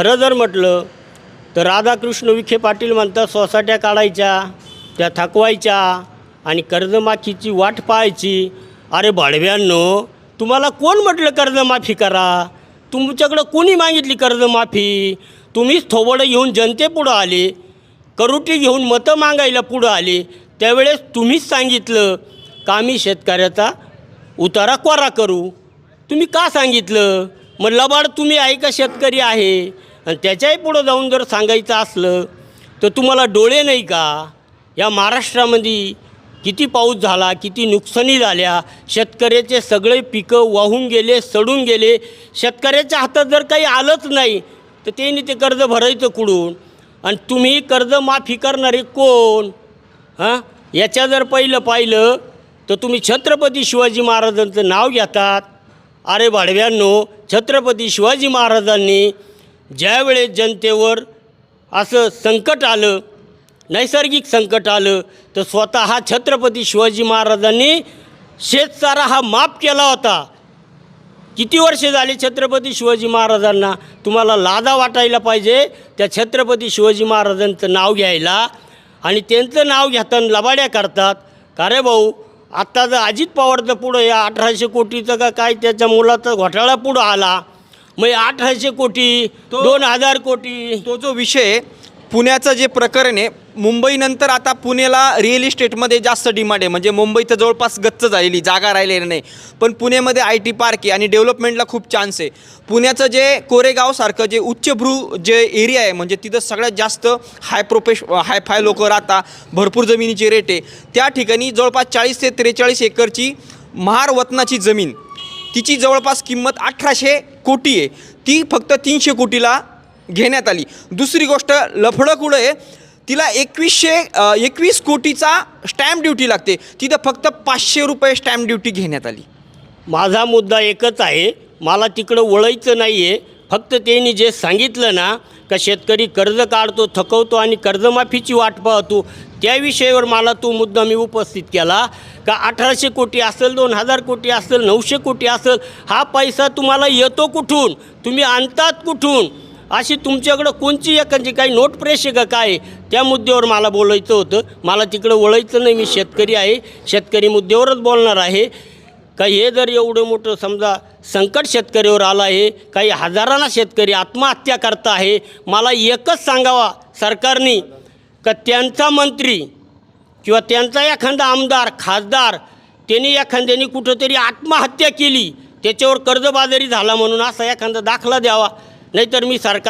खरं जर म्हटलं तर राधाकृष्ण विखे पाटील म्हणतात सोसाट्या काढायच्या त्या थकवायच्या आणि कर्जमाफीची वाट पाहायची. अरे भाडव्यांनो तुम्हाला कोण म्हटलं कर्जमाफी करा? तुमच्याकडं कोणी मागितली कर्जमाफी? तुम्हीच थोबडं घेऊन जनतेपुढं आले करुटी घेऊन मतं मागायला पुढं आले त्यावेळेस तुम्हीच सांगितलं का आम्ही शेतकऱ्याचा उतारा कोरा करू? तुम्ही का सांगितलं? मग लबाड तुम्ही आहे का शेतकरी आहे? आणि त्याच्याही पुढं जाऊन जर सांगायचं असलं तर तुम्हाला डोळे नाही का? या महाराष्ट्रामध्ये किती पाऊस झाला किती नुकसानी झाल्या शेतकऱ्याचे सगळे पिकं वाहून गेले सडून गेले. शेतकऱ्याच्या हातात जर काही आलंच नाही तर त्यांनी ते कर्ज भरायचं कुठून? आणि तुम्ही कर्ज माफी करणारे कोण? हां? याच्या जर पहिलं पाहिलं तर तुम्ही छत्रपती शिवाजी महाराजांचं नाव घेतात. अरे भाडव्यांनो छत्रपती शिवाजी महाराजांनी ज्यावेळेस जनतेवर असं संकट आलं नैसर्गिक संकट आलं तर स्वतः छत्रपती शिवाजी महाराजांनी शेतसारा हा माफ केला होता. किती वर्षे झाली छत्रपती शिवाजी महाराजांना? तुम्हाला लादा वाटायला पाहिजे त्या छत्रपती शिवाजी महाराजांचं नाव घ्यायला. आणि त्यांचं नाव घेताना लबाड्या करतात. का रे भाऊ? आत्ता जर अजित पवारचं पुढं या अठराशे कोटीचं का काय त्याच्या मुलाचा घोटाळा पुढं आला? मग अठराशे कोटी तो- दोन हजार कोटी. तो जो विषय पुण्याचं जे प्रकरण आहे मुंबईनंतर आता पुण्याला रिअल इस्टेटमध्ये जास्त डिमांड आहे. म्हणजे मुंबई तर जवळपास गच्च झालेली जागा राहिलेली नाही. पण पुण्यामध्ये आय टी पार्क आहे आणि डेव्हलपमेंटला खूप चान्स आहे. पुण्याचं जे कोरेगावसारखं जे उच्चभ्रू जे एरिया आहे म्हणजे तिथं सगळ्यात जास्त हाय प्रोफेश हाय फाय लोक राहतात भरपूर जमिनीची रेट आहे. त्या ठिकाणी जवळपास चाळीस ते त्रेचाळीस एकरची महार वतनाची जमीन तिची जवळपास किंमत अठराशे कोटी आहे. ती फक्त तीनशे कोटीला घेण्यात आली. दुसरी गोष्ट लफडं कुठं आहे तिला एकवीसशे एकवीस कोटीचा स्टॅम्प ड्युटी लागते. तिथं फक्त पाचशे रुपये स्टॅम्प ड्युटी घेण्यात आली. माझा मुद्दा एकच आहे. मला तिकडं वळायचं नाही आहे फक्त त्यांनी जे सांगितलं ना का शेतकरी कर्ज काढतो थकवतो आणि कर्जमाफीची वाट पाहतो त्या विषयावर मला तो मुद्दा मी उपस्थित केला का अठराशे कोटी असेल दोन हजार कोटी असेल नऊशे कोटी असेल हा पैसा तुम्हाला येतो कुठून? तुम्ही आणतात कुठून? अशी तुमच्याकडं कोणची एखादी काही नोट प्रेस का काय? त्या मुद्द्यावर मला बोलायचं होतं. मला तिकडं वळायचं नाही मी शेतकरी आहे. शेतकरी मुद्द्यावरच बोलणार आहे. का हे जर एवढं मोठं समजा संकट शेतकऱ्यावर आलं आहे काही हजारांना शेतकरी आत्महत्या करता आहे मला एकच सांगावा सरकारने का त्यांचा मंत्री किंवा त्यांचा एखादा आमदार खासदार त्यांनी एखाद्याने कुठंतरी आत्महत्या केली त्याच्यावर कर्जबाजारी झाला म्हणून असा एखादा दाखला द्यावा नाहीतर मी सरकार